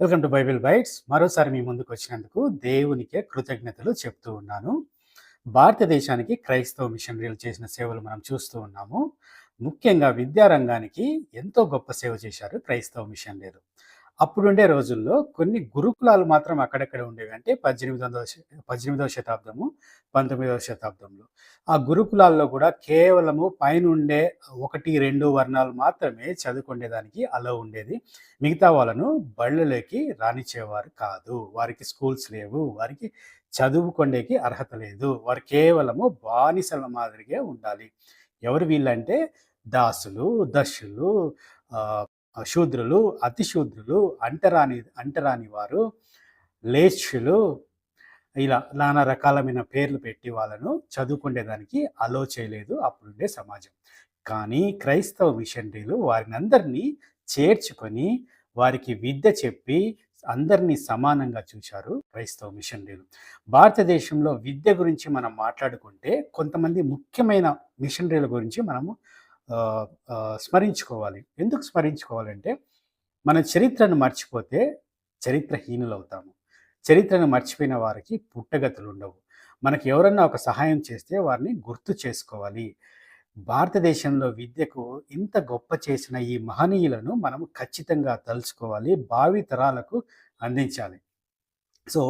Welcome to Bible bytes. మరోసారి మీ ముందుకు వచ్చినందుకు దేవునికే కృతజ్ఞతలు చెప్తూ ఉన్నాను. భారతదేశానికి క్రైస్తవ మిషనరీలు చేసిన సేవలు మనం చూస్తూ ఉన్నాము. ముఖ్యంగా విద్యారంగానికి ఎంతో గొప్ప సేవ చేశారు క్రైస్తవ మిషనరీలు. అప్పుడుండే రోజుల్లో కొన్ని గురుకులాలు మాత్రం అక్కడక్కడ ఉండేవి. అంటే పద్దెనిమిది వందల శ- పద్దెనిమిదవ శతాబ్దము పంతొమ్మిదవ శతాబ్దంలో. ఆ గురుకులాల్లో కూడా కేవలము పైనుండే ఒకటి రెండు వర్ణాలు మాత్రమే చదువుకునేదానికి అలో ఉండేది. మిగతా వాళ్ళను బళ్ళలోకి రాణించేవారు కాదు. వారికి స్కూల్స్ లేవు. వారికి చదువుకొండేకి అర్హత లేదు. వారు కేవలము బానిసల మాదిరిగా ఉండాలి. ఎవరు వీళ్ళంటే దాసులు దశులు శూద్రులు అతిశూద్రులు అంటరాని అంటరాని వారు లేచ్యులు ఇలా నానా రకాలమైన పేర్లు పెట్టి వాళ్ళను చదువుకునేదానికి అలో చేయలేదు అప్పుడుండే సమాజం. కానీ క్రైస్తవ మిషనరీలు వారిని అందరినీ చేర్చుకొని వారికి విద్య చెప్పి అందరినీ సమానంగా చూశారు క్రైస్తవ మిషనరీలు భారతదేశంలో విద్య గురించి మనం మాట్లాడుకుంటే కొంతమంది ముఖ్యమైన మిషనరీల గురించి మనము స్మరించుకోవాలి. ఎందుకు స్మరించుకోవాలంటే మన చరిత్రను మర్చిపోతే చరిత్రహీనులు అవుతాము చరిత్రను మర్చిపోయిన వారికి పుట్టగతులు ఉండవు మనకి ఎవరన్నా ఒక సహాయం చేస్తే వారిని గుర్తు చేసుకోవాలి. భారతదేశంలో విద్యకు ఇంత గొప్ప చేసిన ఈ మహనీయులను మనం ఖచ్చితంగా తలుచుకోవాలి భావి తరాలకు అందించాలి. సో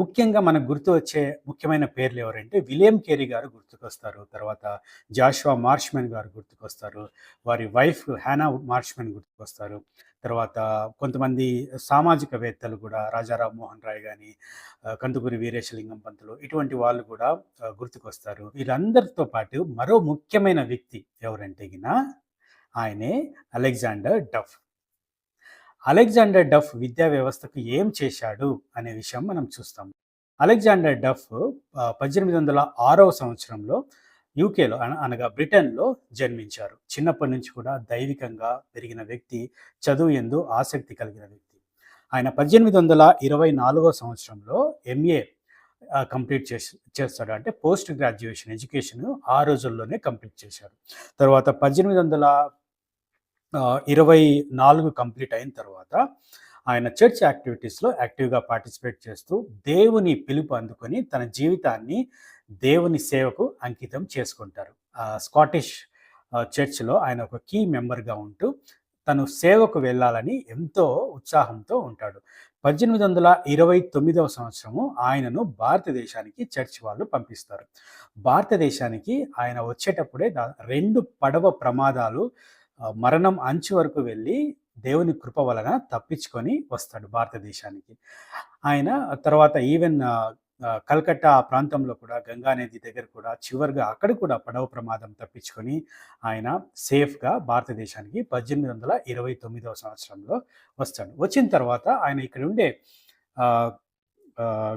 ముఖ్యంగా మనకు గుర్తు వచ్చే ముఖ్యమైన పేర్లు ఎవరంటే విలియం కేరీ గారు గుర్తుకొస్తారు. తర్వాత జాషువా మార్ష్మెన్ గారు గుర్తుకొస్తారు. వారి వైఫ్ హ్యానా మార్ష్మెన్ గుర్తుకొస్తారు. తర్వాత కొంతమంది సామాజికవేత్తలు కూడా రాజారాం మోహన్ రాయ్ కానీ కందుకూరి వీరేశలింగం పంతులు ఇటువంటి వాళ్ళు కూడా గుర్తుకొస్తారు. వీళ్ళందరితో పాటు మరో ముఖ్యమైన వ్యక్తి ఎవరంటే గిన ఆయనే అలెగ్జాండర్ డఫ్. అలెగ్జాండర్ డఫ్ విద్యా వ్యవస్థకు ఏం చేశాడు అనే విషయం మనం చూస్తాం. అలెగ్జాండర్ డఫ్ పద్దెనిమిది వందల ఆరవ సంవత్సరంలో యూకేలో అనగా బ్రిటన్లో జన్మించారు. చిన్నప్పటి నుంచి కూడా దైవికంగా పెరిగిన వ్యక్తి చదువు ఎందు ఆసక్తి కలిగిన వ్యక్తి. ఆయన పద్దెనిమిది వందల ఇరవై నాలుగో సంవత్సరంలో ఎంఏ కంప్లీట్ చేసి చేస్తాడు. అంటే పోస్ట్ గ్రాడ్యుయేషన్ ఎడ్యుకేషన్ ఆ రోజుల్లోనే కంప్లీట్ చేశారు తర్వాత పద్దెనిమిది వందల ఇరవై నాలుగు కంప్లీట్ అయిన తర్వాత ఆయన చర్చ్ యాక్టివిటీస్లో యాక్టివ్గా పార్టిసిపేట్ చేస్తూ దేవుని పిలుపు అందుకొని తన జీవితాన్ని దేవుని సేవకు అంకితం చేసుకుంటారు. స్కాటిష్ చర్చ్లో ఆయన ఒక కీ మెంబర్గా ఉంటూ తను సేవకు వెళ్ళాలని ఎంతో ఉత్సాహంతో ఉంటాడు. పద్దెనిమిది వందల ఇరవై తొమ్మిదవ సంవత్సరము ఆయనను భారతదేశానికి చర్చ్ వాళ్ళు పంపిస్తారు. భారతదేశానికి ఆయన వచ్చేటప్పుడే దా- రెండు పడవ ప్రమాదాలు మరణం అంచు వరకు వెళ్ళి దేవుని కృప వలన తప్పించుకొని వస్తాడు భారతదేశానికి. ఆయన తర్వాత ఈవెన్ ఆ, కల్కట్టా ఆ ప్రాంతంలో కూడా గంగా నది దగ్గర కూడా చివరిగా అక్కడ కూడా పడవ ప్రమాదం తప్పించుకొని ఆయన సేఫ్గా భారతదేశానికి పద్దెనిమిది వందల ఇరవై తొమ్మిదవ సంవత్సరంలో వస్తాడు. వచ్చిన తర్వాత ఆయన ఇక్కడ ఉండే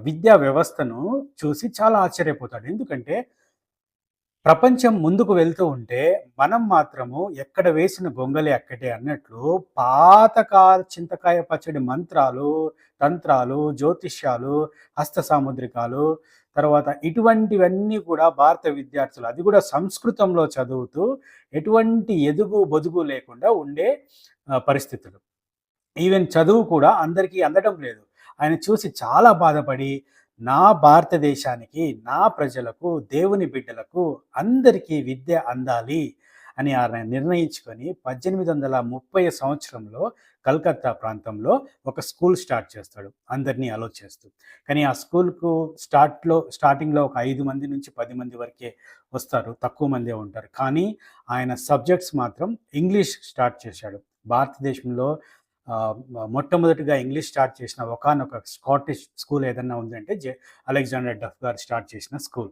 విద్యా వ్యవస్థను చూసి చాలా ఆశ్చర్యపోతాడు. ఎందుకంటే ప్రపంచం ముందుకు వెళ్తూ ఉంటే మనం మాత్రము ఎక్కడ వేసిన గొంగలి అక్కడే అన్నట్లు పాతకాల చింతకాయ పచ్చడి మంత్రాలు తంత్రాలు జ్యోతిష్యాలు హస్త సాముద్రికాలు తర్వాత ఇటువంటివన్నీ కూడా భారత విద్యార్థులు అది కూడా సంస్కృతంలో చదువుతూ ఎటువంటి ఎదుగు బొదుగు లేకుండా ఉండే పరిస్థితులు. ఈవెన్ చదువు కూడా అందరికీ అందడం లేదు. ఆయన చూసి చాలా బాధపడి నా భారతదేశానికి నా ప్రజలకు దేవుని బిడ్డలకు అందరికీ విద్య అందాలి అని ఆయన నిర్ణయించుకొని పద్దెనిమిది వందల ముప్పై సంవత్సరంలో కలకత్తా ప్రాంతంలో ఒక స్కూల్ స్టార్ట్ చేస్తాడు. అందరినీ అలో చేస్తూ. కానీ ఆ స్కూల్కు స్టార్ట్లో స్టార్టింగ్లో ఒక ఐదు మంది నుంచి పది మంది వరకే వస్తారు. తక్కువ మందే ఉంటారు. కానీ ఆయన సబ్జెక్ట్స్ మాత్రం ఇంగ్లీష్ స్టార్ట్ చేశాడు. భారతదేశంలో మొట్టమొదటిగా ఇంగ్లీష్ స్టార్ట్ చేసిన ఒకనొక స్కాటిష్ స్కూల్ ఏదన్నా ఉందంటే జె అలెగ్జాండర్ డఫ్ గారు స్టార్ట్ చేసిన స్కూల్.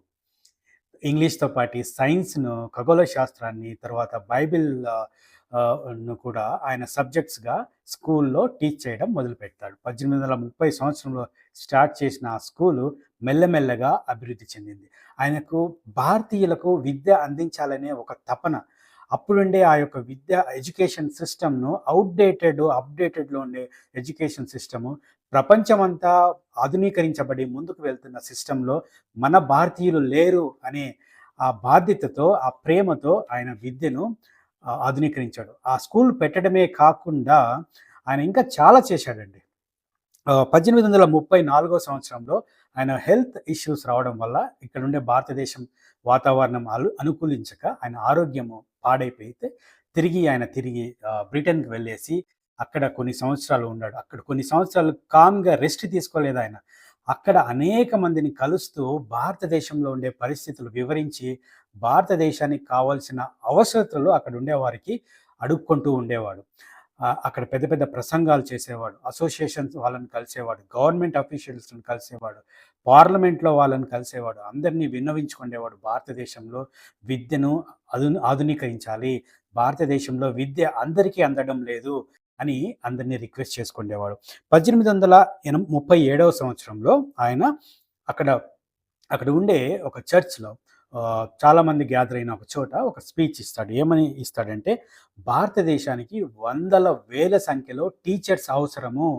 ఇంగ్లీష్తో పాటు సైన్స్ను ఖగోళ శాస్త్రాన్ని తర్వాత బైబిల్ను కూడా ఆయన సబ్జెక్ట్స్గా స్కూల్లో టీచ్ చేయడం మొదలుపెడతాడు పద్దెనిమిది వందల ముప్పై సంవత్సరంలో స్టార్ట్ చేసిన ఆ స్కూలు మెల్లమెల్లగా అభివృద్ధి చెందింది. ఆయనకు భారతీయులకు విద్య అందించాలనే ఒక తపన అప్పుడుండే ఆ యొక్క విద్య ఎడ్యుకేషన్ సిస్టమ్ను అవుట్డేటెడ్ అప్డేటెడ్లో ఉండే ఎడ్యుకేషన్ సిస్టము ప్రపంచమంతా ఆధునీకరించబడి ముందుకు వెళ్తున్న సిస్టంలో మన భారతీయులు లేరు అనే ఆ బాధ్యతతో ఆ ప్రేమతో ఆయన విద్యను ఆధునీకరించాడు. ఆ స్కూల్ పెట్టడమే కాకుండా ఆయన ఇంకా చాలా చేశాడండి. పద్దెనిమిది వందల ముప్పై నాలుగో సంవత్సరంలో ఆయన హెల్త్ ఇష్యూస్ రావడం వల్ల ఇక్కడ ఉండే భారతదేశం వాతావరణం అనుకూలించక ఆయన ఆరోగ్యము పాడైపోయితే తిరిగి ఆయన తిరిగి బ్రిటన్కి వెళ్ళేసి అక్కడ కొన్ని సంవత్సరాలు ఉన్నాడు. అక్కడ కొన్ని సంవత్సరాలు కామ్గా రెస్ట్ తీసుకోలేదు ఆయన. అక్కడ అనేక మందిని కలుస్తూ భారతదేశంలో ఉండే పరిస్థితులు వివరించి భారతదేశానికి కావాల్సిన అవసరతలు అక్కడ ఉండే వారికి అడుక్కుంటూ ఉండేవాడు. అక్కడ పెద్ద పెద్ద ప్రసంగాలు చేసేవాడు అసోసియేషన్స్ వాళ్ళని కలిసేవాడు గవర్నమెంట్ అఫీషియల్స్ని కలిసేవాడు పార్లమెంట్లో వాళ్ళని కలిసేవాడు అందరినీ విన్నవించుకునేవాడు భారతదేశంలో విద్యను అధు ఆధునీకరించాలి భారతదేశంలో విద్య అందరికీ అందడం లేదు అని అందరినీ రిక్వెస్ట్ చేసుకునేవాడు పద్దెనిమిది వందల ఎన ముప్పై ఏడవ సంవత్సరంలో ఆయన అక్కడ అక్కడ ఉండే ఒక చర్చ్లో చాలామంది గ్యాదర్ అయిన ఒక చోట ఒక స్పీచ్ ఇస్తాడు. ఏమని ఇస్తాడంటే భారతదేశానికి వందల వేల సంఖ్యలో టీచర్స్ అవసరము.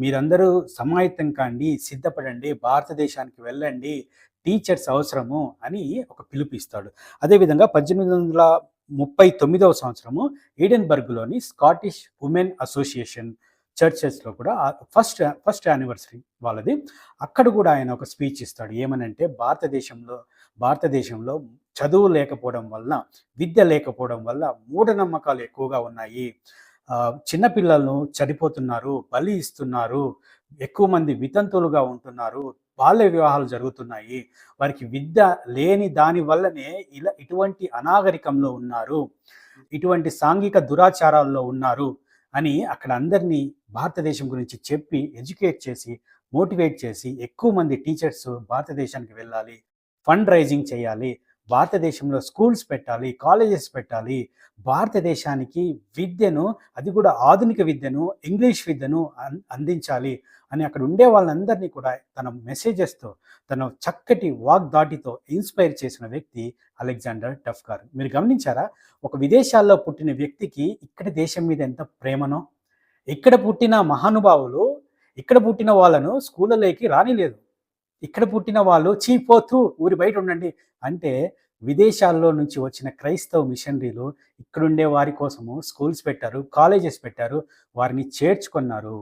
మీరందరూ సమాయత్తం కాండి సిద్ధపడండి భారతదేశానికి వెళ్ళండి టీచర్స్ అవసరము అని ఒక పిలుపిస్తాడు. అదేవిధంగా పద్దెనిమిది వందల ముప్పై తొమ్మిదవ సంవత్సరము ఈడెన్బర్గ్లోని స్కాటిష్ ఉమెన్ అసోసియేషన్ చర్చెస్లో కూడా ఫస్ట్ ఫస్ట్ యానివర్సరీ వాళ్ళది. అక్కడ కూడా ఆయన ఒక స్పీచ్ ఇస్తాడు. ఏమనంటే భారతదేశంలో భారతదేశంలో చదువు లేకపోవడం వలన విద్య లేకపోవడం వల్ల మూఢనమ్మకాలు ఎక్కువగా ఉన్నాయి. చిన్నపిల్లలను చనిపోతున్నారు బలి ఇస్తున్నారు ఎక్కువ మంది వితంతులుగా ఉంటున్నారు బాల్య వివాహాలు జరుగుతున్నాయి. వారికి విద్య లేని దాని వల్లనే ఇలా ఇటువంటి అనాగరికంలో ఉన్నారు ఇటువంటి సాంఘిక దురాచారాల్లో ఉన్నారు అని అక్కడ అందరినీ భారతదేశం గురించి చెప్పి ఎడ్యుకేట్ చేసి మోటివేట్ చేసి ఎక్కువ మంది టీచర్స్ భారతదేశానికి వెళ్ళాలి. ఫండ్ రైజింగ్ చేయాలి భారతదేశంలో స్కూల్స్ పెట్టాలి కాలేజెస్ పెట్టాలి. భారతదేశానికి విద్యను అది కూడా ఆధునిక విద్యను ఇంగ్లీష్ విద్యను అన్- అందించాలి అని అక్కడ ఉండే వాళ్ళందరినీ కూడా తన మెసేజెస్తో తన చక్కటి వాగ్దాటితో ఇన్స్పైర్ చేసిన వ్యక్తి అలెగ్జాండర్ టఫ్ గారు. మీరు గమనించారా? ఒక విదేశాల్లో పుట్టిన వ్యక్తికి ఇక్కడ దేశం మీద ఎంత ప్రేమనో ఇక్కడ పుట్టిన మహానుభావులు ఇక్కడ పుట్టిన వాళ్ళను స్కూళ్ళలోకి రానిలేదు. ఇక్కడ పుట్టిన వాళ్ళు చీపోతూ ఊరి బయట ఉండండి. అంటే విదేశాల్లో నుంచి వచ్చిన క్రైస్తవ మిషనరీలు ఇక్కడుండే వారి కోసము స్కూల్స్ పెట్టారు కాలేజెస్ పెట్టారు వారిని చేర్చుకున్నారు.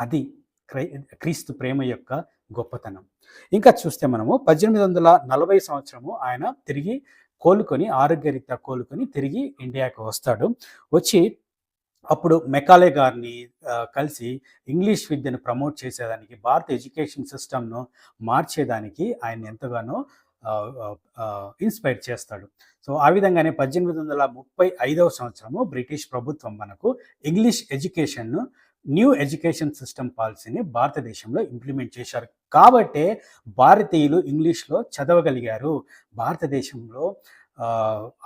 అది క్రై క్రీస్తు ప్రేమ యొక్క గొప్పతనం. ఇంకా చూస్తే మనము పద్దెనిమిది వందల నలభై సంవత్సరము ఆయన తిరిగి కోలుకొని ఆరోగ్యరీత్యా కోలుకొని తిరిగి ఇండియాకి వస్తాడు. వచ్చి అప్పుడు మెకాలే గారిని కలిసి ఇంగ్లీష్ విద్యను ప్రమోట్ చేసేదానికి భారత ఎడ్యుకేషన్ సిస్టమ్ను మార్చేదానికి ఆయన ఎంతగానో ఇన్స్పైర్ చేస్తాడు. సో ఆ విధంగానే పద్దెనిమిది వందల ముప్పై ఐదవ సంవత్సరము బ్రిటిష్ ప్రభుత్వం మనకు ఇంగ్లీష్ ఎడ్యుకేషన్ను న్యూ ఎడ్యుకేషన్ సిస్టమ్ పాలసీని భారతదేశంలో ఇంప్లిమెంట్ చేశారు. కాబట్టే భారతీయులు ఇంగ్లీష్లో చదవగలిగారు. భారతదేశంలో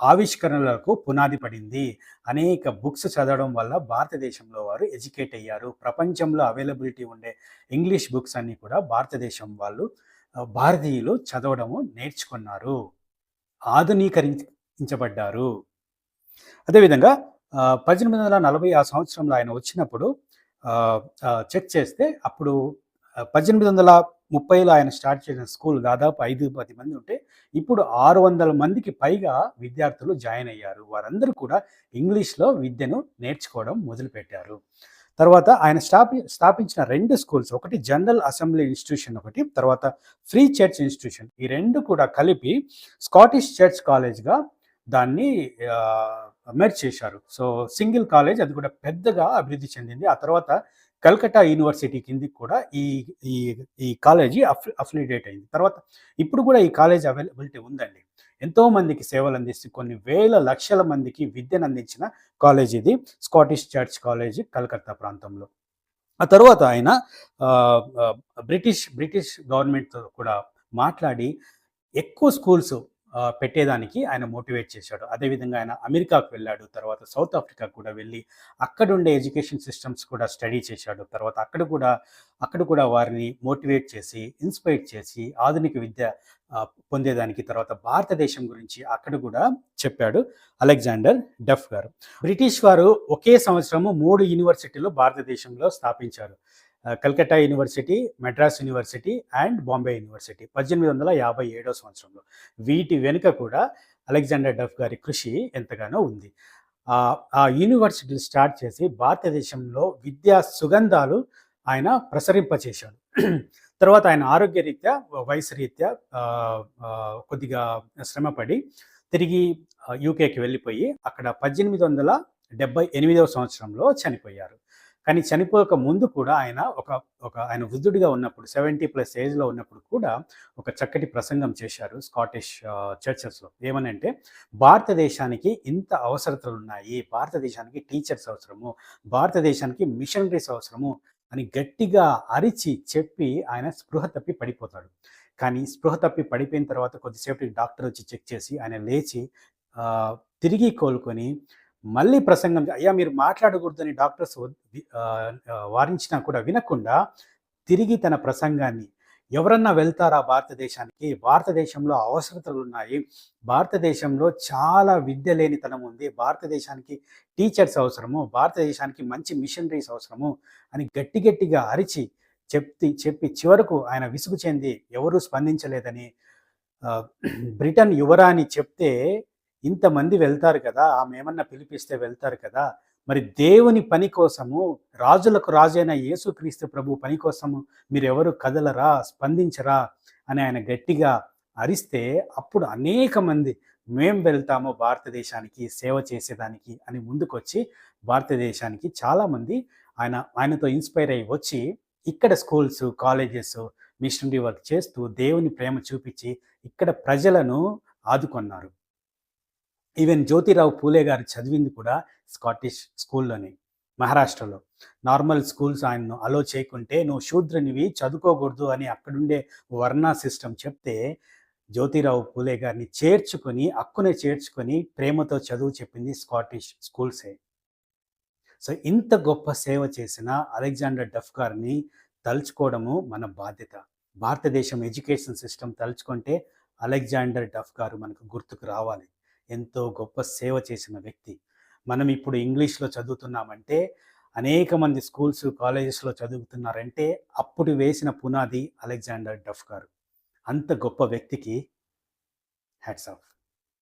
ఆవిష్కరణలకు పునాది పడింది. అనేక బుక్స్ చదవడం వల్ల భారతదేశంలో వారు ఎడ్యుకేట్ అయ్యారు. ప్రపంచంలో అవైలబిలిటీ ఉండే ఇంగ్లీష్ బుక్స్ అన్నీ కూడా భారతదేశం వాళ్ళు భారతీయులు చదవడము నేర్చుకున్నారు. ఆధునీకరించబడ్డారు. అదేవిధంగా పద్దెనిమిది వందల నలభై ఆ సంవత్సరంలో ఆయన వచ్చినప్పుడు చెక్ చేస్తే అప్పుడు పద్దెనిమిది వందల ముప్పైలో ఆయన స్టార్ట్ చేసిన స్కూల్ దాదాపు ఐదు పది మంది ఉంటే ఇప్పుడు ఆరు వందల మందికి పైగా విద్యార్థులు జాయిన్ అయ్యారు. వారందరూ కూడా ఇంగ్లీష్లో విద్యను నేర్చుకోవడం మొదలుపెట్టారు. తర్వాత ఆయన స్థాపి స్థాపించిన రెండు స్కూల్స్ ఒకటి జనరల్ అసెంబ్లీ ఇన్స్టిట్యూషన్ ఒకటి తర్వాత ఫ్రీ చర్చ్ ఇన్స్టిట్యూషన్. ఈ రెండు కూడా కలిపి స్కాటిష్ చర్చ్ కాలేజ్గా దాన్ని మెర్జ్ చేశారు. సో సింగిల్ కాలేజ్ అది కూడా పెద్దగా అభివృద్ధి చెందింది. ఆ తర్వాత కల్కట్టా యూనివర్సిటీ కింద కూడా ఈ ఈ ఈ కాలేజీ అఫ్ అఫిలిడేట్ అయింది. తర్వాత ఇప్పుడు కూడా ఈ కాలేజ్ అవైలబిలిటీ ఉందండి. ఎంతో మందికి సేవలు అందిస్తూ కొన్ని వేల లక్షల మందికి విద్యను అందించిన కాలేజ్ ఇది స్కాటిష్ చర్చ్ కాలేజ్ కలకత్తా ప్రాంతంలో. ఆ తర్వాత ఆయన బ్రిటిష్ బ్రిటిష్ గవర్నమెంట్తో కూడా మాట్లాడి ఎక్కువ స్కూల్స్ పెట్టేదానికి ఆయన మోటివేట్ చేశాడు. అదేవిధంగా ఆయన అమెరికాకు వెళ్ళాడు తర్వాత సౌత్ ఆఫ్రికా కూడా వెళ్ళి అక్కడ ఉండే ఎడ్యుకేషన్ సిస్టమ్స్ కూడా స్టడీ చేశాడు. తర్వాత అక్కడ కూడా అక్కడ కూడా వారిని మోటివేట్ చేసి ఇన్స్పైర్ చేసి ఆధునిక విద్య పొందేదానికి తర్వాత భారతదేశం గురించి అక్కడ కూడా చెప్పాడు అలెగ్జాండర్ డఫ్ గారు. బ్రిటిష్ వారు ఒకే సంవత్సరము మూడు యూనివర్సిటీలు భారతదేశంలో స్థాపించారు. Calcutta university Madras university and Bombay university. పద్దెనిమిది వందల యాభై ఏడో సంవత్సరంలో. వీటి వెనుక కూడా అలెగ్జాండర్ డఫ్ గారి కృషి ఎంతగానో ఉంది. ఆ యూనివర్సిటీలు స్టార్ట్ చేసి భారతదేశంలో విద్యా సుగంధాలు ఆయన ప్రసరింపచేశాడు. తర్వాత ఆయన ఆరోగ్యరీత్యా వయసు రీత్యా కొద్దిగా శ్రమపడి తిరిగి యూకేకి వెళ్ళిపోయి అక్కడ పద్దెనిమిది వందల డెబ్బై ఎనిమిదవ సంవత్సరంలో చనిపోయారు. కానీ చనిపోక ముందు కూడా ఆయన ఒక ఒక ఆయన వృద్ధుడిగా ఉన్నప్పుడు సెవెంటీ ప్లస్ ఏజ్లో ఉన్నప్పుడు కూడా ఒక చక్కటి ప్రసంగం చేశారు స్కాటిష్ చర్చెస్లో ఏమనంటే భారతదేశానికి ఇంత అవసరతలు ఉన్నాయి భారతదేశానికి టీచర్స్ అవసరము భారతదేశానికి మిషనరీస్ అవసరము అని గట్టిగా అరిచి చెప్పి ఆయన స్పృహ తప్పి పడిపోతాడు. కానీ స్పృహ తప్పి పడిపోయిన తర్వాత కొద్దిసేపటికి డాక్టర్ వచ్చి చెక్ చేసి ఆయన లేచి తిరిగి కోలుకొని మళ్ళీ ప్రసంగం అయ్యా మీరు మాట్లాడకూడదని డాక్టర్స్ వారించినా కూడా వినకుండా తిరిగి తన ప్రసంగాన్ని ఎవరన్నా వెళ్తారా భారతదేశానికి? భారతదేశంలో అవసరతలు ఉన్నాయి. భారతదేశంలో చాలా విద్య లేనితనం ఉంది. భారతదేశానికి టీచర్స్ అవసరము. భారతదేశానికి మంచి మిషనరీస్ అవసరము అని గట్టి గట్టిగా అరిచి చెప్తి చెప్పి చివరకు ఆయన విసుగు చెంది ఎవరూ స్పందించలేదని బ్రిటన్ యువరాని చెప్తే ఇంతమంది వెళ్తారు కదా ఆమె ఏమన్నా పిలిపిస్తే వెళ్తారు కదా మరి దేవుని పని కోసము రాజులకు రాజైన యేసుక్రీస్తు ప్రభు పని కోసము మీరెవరు కదలరా స్పందించరా అని ఆయన గట్టిగా అరిస్తే అప్పుడు అనేక మంది మేం వెళ్తాము భారతదేశానికి సేవ చేసేదానికి అని ముందుకొచ్చి భారతదేశానికి చాలామంది ఆయన ఆయనతో ఇన్స్పైర్ అయ్యి వచ్చి ఇక్కడ స్కూల్స్ కాలేజెస్ మిషనరీ వర్క్ చేస్తూ దేవుని ప్రేమ చూపించి ఇక్కడ ప్రజలను ఆదుకున్నారు. ఈవెన్ జ్యోతిరావు పూలే గారు చదివింది కూడా స్కాటిష్ స్కూల్లోనే మహారాష్ట్రలో. నార్మల్ స్కూల్స్ ఆయన్ను అలో చేయకుంటే నువ్వు శూద్రునివి చదువుకోకూడదు అని అక్కడుండే వర్ణ సిస్టమ్ చెప్తే జ్యోతిరావు పూలే గారిని చేర్చుకొని అక్కునే చేర్చుకొని ప్రేమతో చదువు చెప్పింది స్కాటిష్ స్కూల్సే సో ఇంత గొప్ప సేవ చేసిన అలెగ్జాండర్ డఫ్ గారిని తలుచుకోవడము మన బాధ్యత. భారతదేశం ఎడ్యుకేషన్ సిస్టమ్ తలుచుకుంటే అలెగ్జాండర్ డఫ్ గారు మనకు గుర్తుకు రావాలి. ఎంతో గొప్ప సేవ చేసిన వ్యక్తి. మనం ఇప్పుడు ఇంగ్లీష్లో చదువుతున్నామంటే అనేక మంది స్కూల్స్ కాలేజెస్లో చదువుతున్నారంటే అప్పుడు వేసిన పునాది అలెగ్జాండర్ డఫ్ గారు. అంత గొప్ప వ్యక్తికి హ్యాట్స్ ఆఫ్.